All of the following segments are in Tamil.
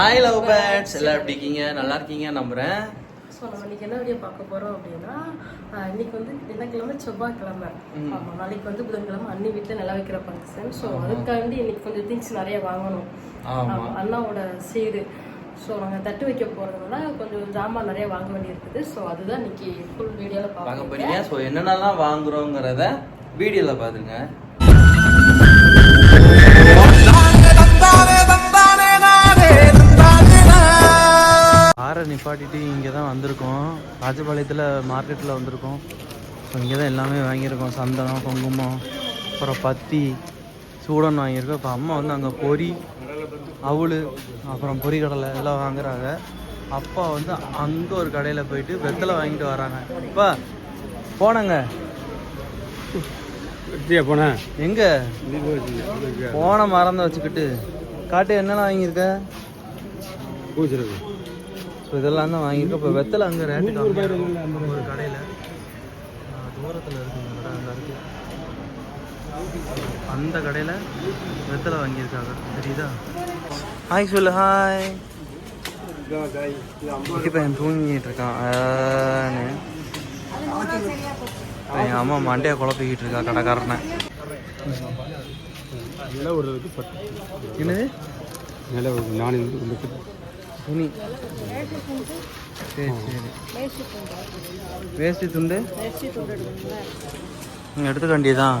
ஹாய் லவ் பேட்ஸ் எல்லாம் எப்படி இருக்கீங்க? நல்லா இருக்கீங்க நம்புறேன். ஸோ நம்ம இன்னைக்கு என்ன வீடியோ பார்க்க போறோம் அப்படின்னா ஆஹ் இன்னைக்கு வந்து தினக்கிழமை செவ்வாய்க்கிழமை. ஆமாம் நாளைக்கு வந்து புதன்கிழமை அண்ணி வீட்டில் நில வைக்கிற ஃபங்க்ஷன் ஸோ அதுக்காண்டி இன்னைக்கு கொஞ்சம் திங்ஸ் நிறைய வாங்கணும். அண்ணாவோட சீடு ஸோ நாங்கள் தட்டு வைக்க போகிறதுனால கொஞ்சம் ஜாமான் நிறைய வாங்க வேண்டியிருக்குது. ஸோ அதுதான் இன்னைக்கு ஃபுல் வீடியோவில் பார்க்க போறீங்க. ஸோ என்னென்னலாம் வாங்குறோங்கிறத வீடியோவில் பார்த்துங்க ராஜபாளையத்தில் மார்க்கெட்டில் வந்திருக்கோம். ஸோ இங்கே தான் எல்லாமே வாங்கியிருக்கோம். சந்தனம் குங்குமம் அப்புறம் பத்தி சூடன் வாங்கியிருக்கோம். இப்போ அம்மா வந்து அங்கே பொரி அவல் அப்புறம் பொரிக்கடலை எல்லாம் வாங்குறாங்க. அப்பா வந்து அங்கே ஒரு கடையில் போயிட்டு வெத்தலை வாங்கிட்டு வராங்க. அப்பா போனங்க. போனேன் எங்க? போன மறந்து வச்சுக்கிட்டு. காட்டு என்னெல்லாம் வாங்கியிருக்க? பூச்சிருக்கு. ஸோ இதெல்லாம் தான் வாங்கியிருக்கோம். இப்போ வெத்தலை அங்கே ரேட்டு ஒரு கடையில். தூரத்தில் இருக்குங்க கடை அங்கே இருக்கு அந்த கடையில் வெத்தலை வாங்கியிருக்காங்க. தெரியுதா? ஹாய் சொல்லு ஹாய் பையன் தூங்கிட்டு இருக்கான். என் அம்மா மண்டையை குழப்பிக்கிட்டு இருக்கா கடைக்காரனை. என்னது? நில நானே வந்து துணி. சரி சரி. வேஷ்டி துண்டு நீங்க எடுத்துக்க வேண்டியதான்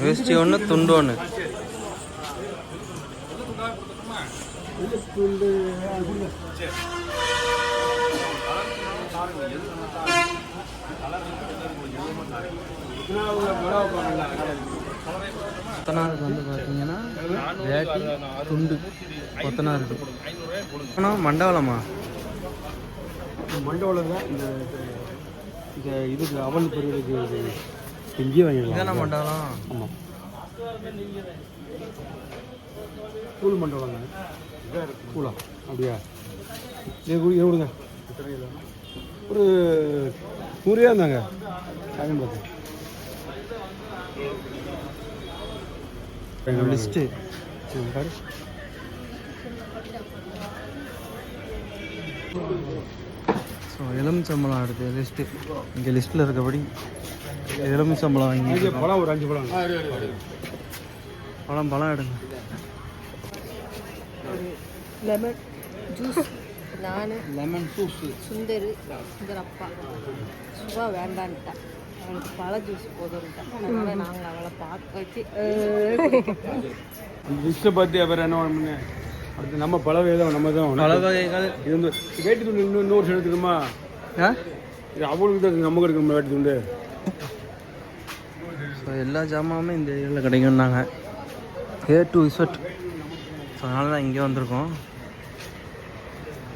வேஷ்டி ஒன்று துண்டு ஒன்று கொத்தனாருக்கு வந்து பார்த்தீங்கன்னா வேட்டி துண்டு கொத்தனாருக்கு ஆனால் மண்டபலமா மண்டபத்தில் தான் இந்த இந்த இதுக்கு அவல் இது இங்கேயே வாங்கிடலாம் இதான மண்டபம் ஆமாம் கூழ் மண்டபம் கூலா அப்படியா? இது கு- இது கொடுங்க. ஒரு நூறுரூவா இருந்தாங்க. அப்படின்னு பார்த்தேன் லிஸ்ட்டு சரி, பாரு. ஸோ எலுமிச்சம்பழம் அடுத்து லிஸ்ட்டு இங்கே லிஸ்ட்டில் இருக்கபடி எலுமிச்சம்பழம் வாங்கி பழம் ஒரு அஞ்சு பழம். பழம் பழம் எடுங்க. லெமன் ஜூஸ் நான் லெமன் ஜூஸ் சுந்தர் சுந்தர் அப்பா சுபா வேண்டான்ட்டா. அவனுக்கு பழ ஜூஸ் போதும்ட்டா. அதனால நாங்கள் அவளை பார்க்க வச்சு லிஸ்ட்டை பார்த்து அப்புறம் என்ன பண்ணுங்க அடுத்து நம்ம பல வேதம் நம்ம தான். பல வகைகள். இது வந்து வேட்டி துண்டு இன்னும் இன்னொரு எடுத்துக்கணுமா? இது அவளுக்கு தான் இருக்கு, நமக்கு எடுக்கணும் வேட்டி துண்டு ஸோ எல்லா ஜாமானுமே இந்த ஏரியாவில் கிடைக்கும்னாங்க. ஏ டு இசட் ஸோ அதனால தான் இங்கே வந்திருக்கோம்.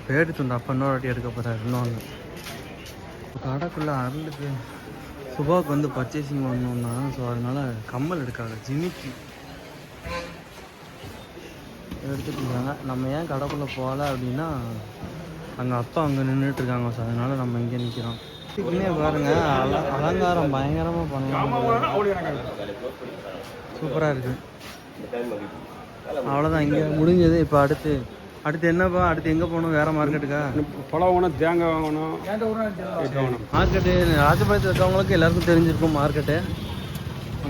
பேடு துண்டு அப்போ இன்னொரு வாட்டி எடுக்க போகிறார் இன்னொன்று கடைக்குள்ளே அருளுக்கு சுபாவுக்கு வந்து பர்ச்சேசிங் பண்ணணும்னா ஸோ அதனால கம்மல் எடுக்காது ஜிமிக்கி. எடுத்துட்டு இருக்காங்க நம்ம ஏன் கடைக்குள்ளே போகல அப்படின்னா அங்கே அப்பா அங்கே நின்றுட்டுருக்காங்க ஸோ அதனால் நம்ம இங்கே நிற்கிறோம் இன்னே பாருங்க அல அலங்காரம் பயங்கரமாக பண்ணலாம் சூப்பராக இருக்குது அவ்வளோதான் இங்கே முடிஞ்சது. இப்போ அடுத்து அடுத்து என்னப்பா அடுத்து எங்கே போகணும்? வேற மார்க்கெட்டுக்கா பழம் வாங்கணும் தேங்காய் வாங்கணும் வாங்கணும். மார்க்கெட்டு ராஜபாளையத்தில் இருக்கவங்களுக்கு எல்லாருக்கும் தெரிஞ்சிருக்கும் மார்க்கெட்டு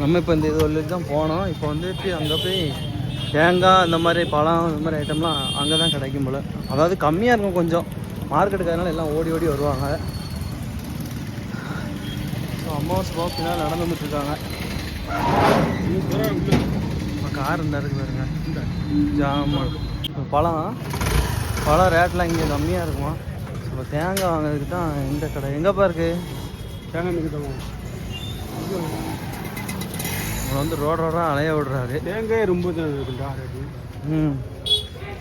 நம்ம இப்போ இந்த இது வரைக்கும் தான் போனோம். இப்போ வந்துட்டு அங்கே போய் தேங்காய் இந்த மாதிரி பழம் இந்த மாதிரி ஐட்டம்லாம் அங்கே தான் கிடைக்கும் போல். அதாவது கம்மியாக இருக்கும் கொஞ்சம். மார்க்கெட்டுக்காரனால எல்லாம் ஓடி ஓடி வருவாங்க. ஸோ அம்மாவும் ஸ்மோக்கினால் நடந்து வந்துட்டு இருக்காங்க. இப்போ கார் இந்த இருக்கு பாருங்க. ஜாமான். பழம். பழம் ரேட்லாம் இங்கே கம்மியாக இருக்குமா? இப்போ தேங்காய் வாங்குறதுக்கு தான் இந்த கடை. எங்கேப்பா இருக்கு? தேங்காய் உங்களை வந்து ரோடு ரோடாக அலைய விடுறாரு. தேங்காய் ரொம்ப ம்.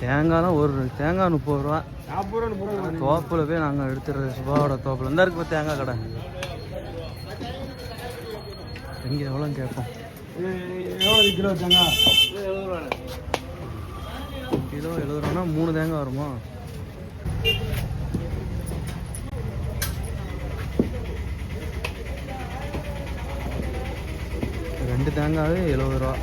தேங்காய்லாம் ஒரு தேங்காய் முப்பது ரூபா. நாற்பது ரூபா முப்பது ரூபா தோப்பில் போய் நாங்கள் எடுத்துடுறது சுபாவோட தோப்பில். இந்த இருக்கு தேங்காய் கடை. இங்கே எவ்வளோ கேட்போம். எவ்வளோ கிலோ தேங்காய்? கிலோ எழுபது ரூபானா மூணு தேங்காய் வருமா? ரெண்டு தேங்காவே எழுபது ரூபா.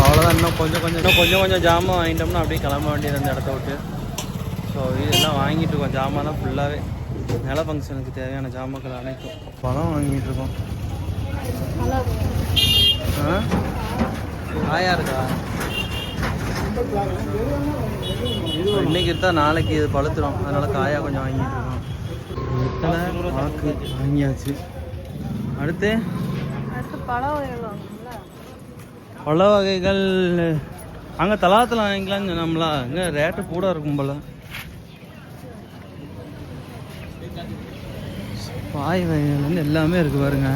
அவ்வளோதான் இன்னும் கொஞ்சம் கொஞ்சம் இன்னும் கொஞ்சம் கொஞ்சம் ஜாமான் வாங்கிட்டோம்னா அப்படியே கிளம்ப வேண்டியது அந்த இடத்த விட்டு. ஸோ இதெல்லாம் வாங்கிட்டு இருக்கோம் ஜாமான் தான் ஃபுல்லாகவே நில ஃபங்க்ஷனுக்கு தேவையான ஜாமான்கள் அனைத்தும். பழம் வாங்கிட்டு இருக்கோம் ஆயா இருக்கா? இன்னைக்கு எடுத்தா நாளைக்கு இது பழுத்துரும். அதனால காயா கொஞ்சம் வாங்கிட்டு இருக்கோம் வெத்தலை ஆக்கு வாங்கியாச்சு. அடுத்து? பழ வகைகள் அங்கே தலாத்தில் வாங்கிக்கலாம்னு சொன்னோம்ல. அங்கே ரேட்டு கூட இருக்கும் போல. பாய் வகைகள்லேருந்து எல்லாமே இருக்குது பாருங்க.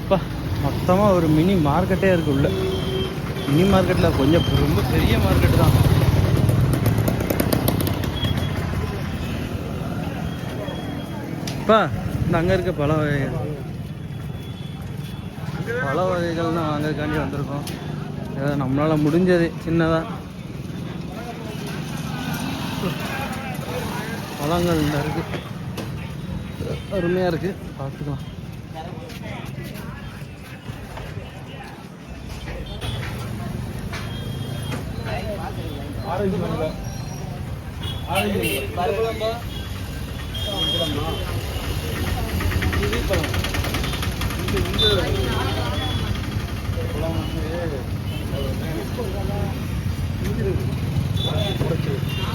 அப்பா மொத்தமாக ஒரு மினி மார்க்கெட்டே இருக்கு உள்ள. மினி மார்க்கெட்டில் கொஞ்சம் ரொம்ப பெரிய மார்க்கெட்டு தான். இப்போ இந்த அங்கே இருக்க பல வகைகள். பல வகைகள் தான் வாங்கறதுக்காண்டி வந்திருக்கோம். ஏதோ நம்மளால் முடிஞ்சது சின்னதாக பழங்கள் இந்த அருமையாக இருக்குது பார்த்துக்கலாம். ஆரஞ்சு மரங்கள் ஆரஞ்சு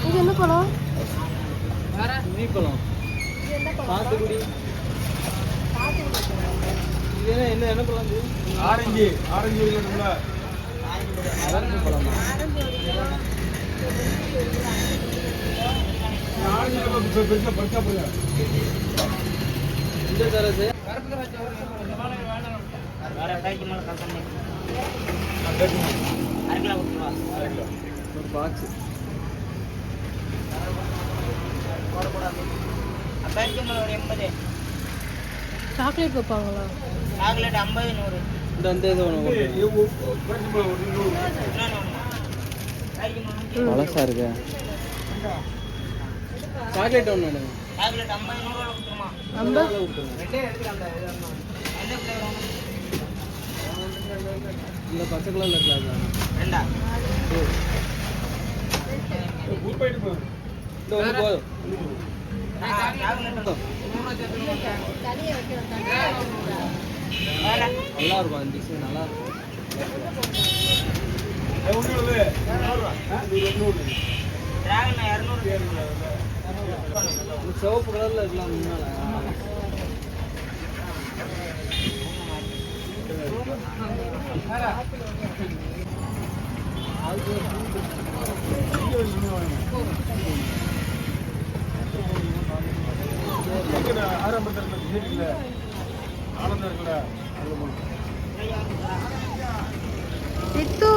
இது என்ன பழம் மீப்பழம் சாத்துக்குடி இது என்ன என்ன என்ன பழம் இது? ஆரஞ்சு ஆரஞ்சு இருக்குல்ல அதற்கு பழமா? ஆரஞ்சு பெருசா பெருசா போடுங்க இந்த தரது ஒரு பாக்ஸ் சாக்லேட் வைப்பாங்களா? இந்த அந்த இது ஒன்று பழசா இருக்கு. சாக்லேட் ஒன்று இந்த பச்சை கலர்ல இருக்கலாம் ஊர் போயிட்டு போ இந்த ஒன்று போதும். நல்லா இருக்கும் அந்த டிசைன் நல்லா இருக்கும் சிவப்பு கலர்ல இருக்கலாம் முன்னால அது சித்து.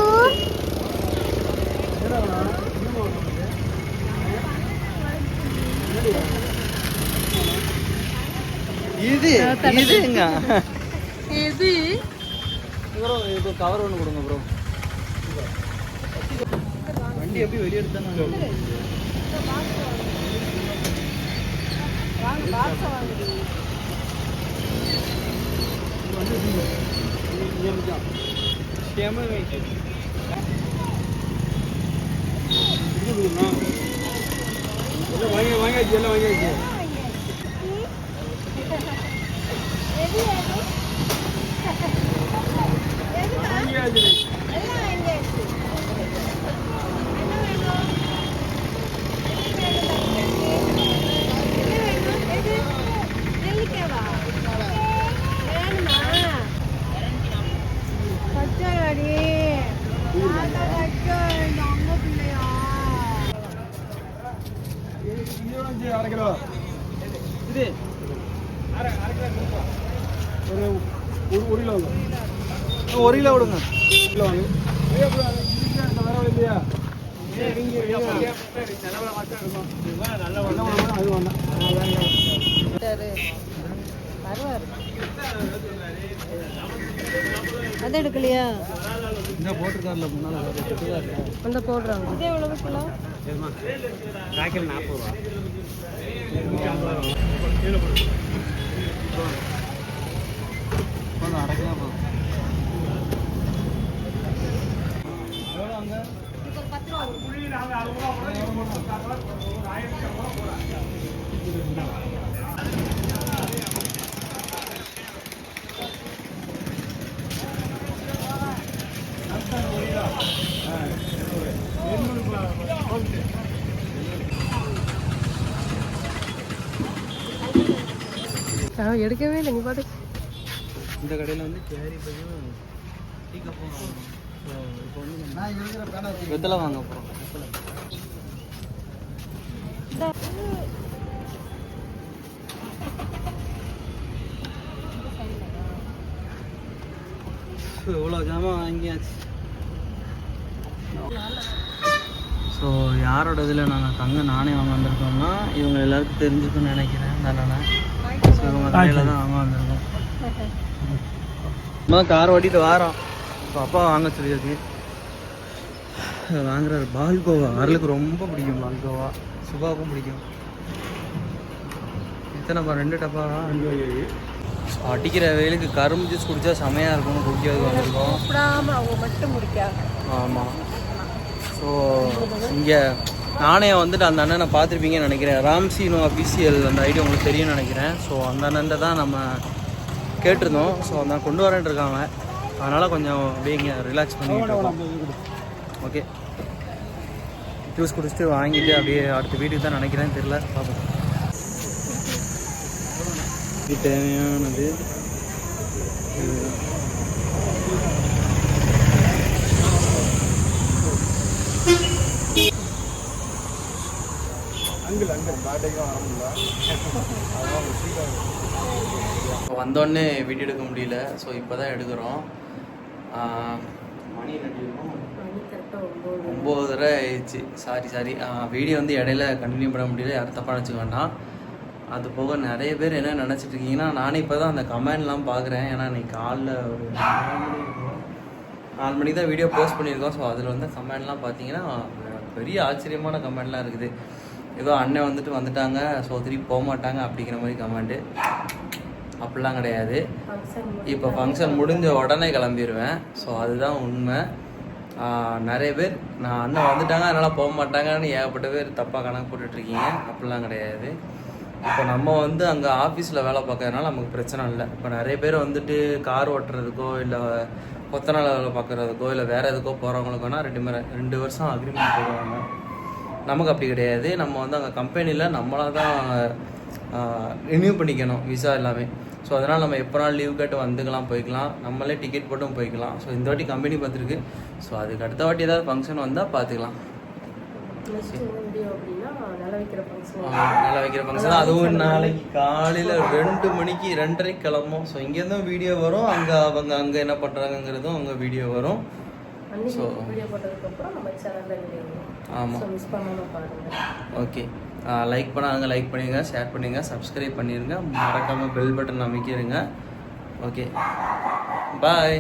இது இதுங்க எது ப்ரோ இப்போ கவர் ஒன்று கொடுங்க ப்ரோ. வண்டி எப்படி வெளியே எடுத்தானே வாங்க பாக்ஸ எல்லாம் வாங்கி வாங்கியாச்சு எல்லாம் வாங்கியாச்சு வாங்கியாச்சு இருபத்தஞ்சு அரை கிலோ இது ஒரு ஒரு ஒரு கிலோ வாங்க ஒரு கிலோ விடுங்க கிலோ வாங்க ஏய், அப்புறம் இந்த வரவு இல்லையா நல்ல அது எடுக்கலையா போட்டிருக்காருல முன்னால் அந்த போடுறாங்க. இது எவ்வளவு கிலோ? நாற்பது ரூபா. கொஞ்சம் அரைக்கலாம் போதும் எவ்வளோ அங்கே நான் எடுக்கவே இல்லை நீ பாட்டு. இந்த கடையில் வந்து கேரி பையும் டீ கப்பும் வெத்தலை வாங்க போகிறோம் எவ்வளோ ஜாமான் வாங்கியாச்சு? ஸோ யாரோட இதில் நாங்கள் தங்க நானே வாங்க வந்திருக்கோம்னா இவங்க எல்லாருக்கும் தெரிஞ்சுக்குன்னு நினைக்கிறேன். தானே ஸோ இவங்க கடையில் தான் வாங்க வந்திருக்கோம். கார் ஓட்டிட்டு வாரோம். இப்போ அப்பா வாங்க சொல்லியிருக்கு வாங்குறாரு. பால்கோவா அருளுக்கு ரொம்ப பிடிக்கும் பால்கோவா சுபாவுக்கும் பிடிக்கும். எத்தனைப்பா ரெண்டு டப்பாவா ஸோ அடிக்கிற வெயிலுக்கு கரும்பு ஜூஸ் குடிச்சா செமையாக இருக்கும். குடிக்கிறதுக்கு வந்திருக்கோம் மட்டும் ஆமாம் ஸோ இங்கே நானே வந்துட்டு அந்த அண்ணனை பார்த்துருப்பீங்கன்னு நினைக்கிறேன். ராம்சீனோ அஃபிஷியல் அந்த ஐடி உங்களுக்கு தெரியும்னு நினைக்கிறேன். ஸோ அந்த அண்ணன் தான் நம்ம கேட்டிருந்தோம். ஸோ அந்த கொண்டு வரேன் இருக்காங்க. அதனால் கொஞ்சம் அப்படியே இங்கே ரிலாக்ஸ் பண்ணிக்கிட்டு இருக்கோம். ஓகே ஜூஸ் குடிச்சிட்டு வாங்கிட்டு அப்படியே அடுத்த வீட்டுக்கு தான் நினைக்கிறேன் தெரில பார்ப்போம். இது தேவையானது? இப்போ வந்தோடனே வீடியோ எடுக்க முடியல. ஸோ இப்போ தான் எடுக்கிறோம். ஒம்போதரை ஆயிடுச்சு. சாரி சாரி வீடியோ வந்து இடையில கண்டினியூ பண்ண முடியல. யாரும் தப்பாக நினச்சிக்க வேண்டாம். அது போக நிறைய பேர் என்ன நினச்சிட்டு இருக்கீங்கன்னா நானே இப்போ தான் அந்த கமெண்ட்லாம் பார்க்குறேன். ஏன்னா இன்னைக்கு காலைல ஒரு. நாலு மணிக்கு தான் வீடியோ போஸ்ட் பண்ணியிருக்கோம். ஸோ அதில் வந்து கமெண்ட்லாம் பார்த்தீங்கன்னா பெரிய ஆச்சரியமான கமெண்ட்லாம் இருக்குது. ஏதோ அண்ணன் வந்துட்டு வந்துட்டாங்க. ஸோ திருப்பி போக மாட்டாங்க அப்படிங்கிற மாதிரி கமெண்ட்டு அப்படிலாம் கிடையாது. இப்போ ஃபங்க்ஷன் முடிஞ்ச உடனே கிளம்பிடுவேன் ஸோ அதுதான் உண்மை. நிறைய பேர் நான் அண்ணன் வந்துட்டாங்க அதனால் போக மாட்டாங்கன்னு ஏகப்பட்ட பேர் தப்பாக கணக்கு போட்டுட்ருக்கீங்க. அப்படிலாம் கிடையாது. இப்போ நம்ம வந்து அங்கே ஆஃபீஸில் வேலை பார்க்கறதுனால நமக்கு பிரச்சனை இல்லை. இப்போ நிறைய பேர் வந்துட்டு கார் ஓட்டுறதுக்கோ இல்லை கொத்தனால வேலை பார்க்குறதுக்கோ இல்லை வேறு எதுக்கோ போகிறவங்களுக்குனா ரெண்டு மணி ரெண்டு வருஷம் அக்ரிமெண்ட் போடுவாங்க. நமக்கு அப்படி கிடையாது. நம்ம வந்து அங்கே கம்பெனியில் நம்மளாக தான் ரினியூ பண்ணிக்கணும் விசா எல்லாமே. ஸோ அதனால் நம்ம எப்போனாலும் லீவ் கேட்டு வந்துக்கலாம் போய்க்கலாம். நம்மளே டிக்கெட் போட்டும் போய்க்கலாம். ஸோ இந்த வாட்டி கம்பெனி பார்த்துருக்கு. ஸோ அதுக்கு அடுத்த வாட்டி ஏதாவது ஃபங்க்ஷன் வந்தால் பார்த்துக்கலாம். நல்லா வைக்கிற ஃபங்க்ஷன் அதுவும் நாளைக்கு காலையில் ரெண்டு மணிக்கு ரெண்டரைக்கு கிளம்பும். ஸோ இங்கேருந்தும் வீடியோ வரும். அங்கே அவங்க அங்கே என்ன பண்ணுறாங்கங்கிறதும் அங்கே வீடியோ வரும். அன்னைக்கு வீடியோ போட்டதுக்கப்புறம் நம்ம சேனலில் வீடியோ வரும். ஆமாம் ஸோ பாருங்கள் ஓகே லைக் பண்ணாங்க லைக் பண்ணிடுங்க ஷேர் பண்ணுங்க சப்ஸ்கிரைப் பண்ணிடுங்க மறக்காமல் பெல் பட்டன் அமைக்கிடுங்க ஓகே பாய்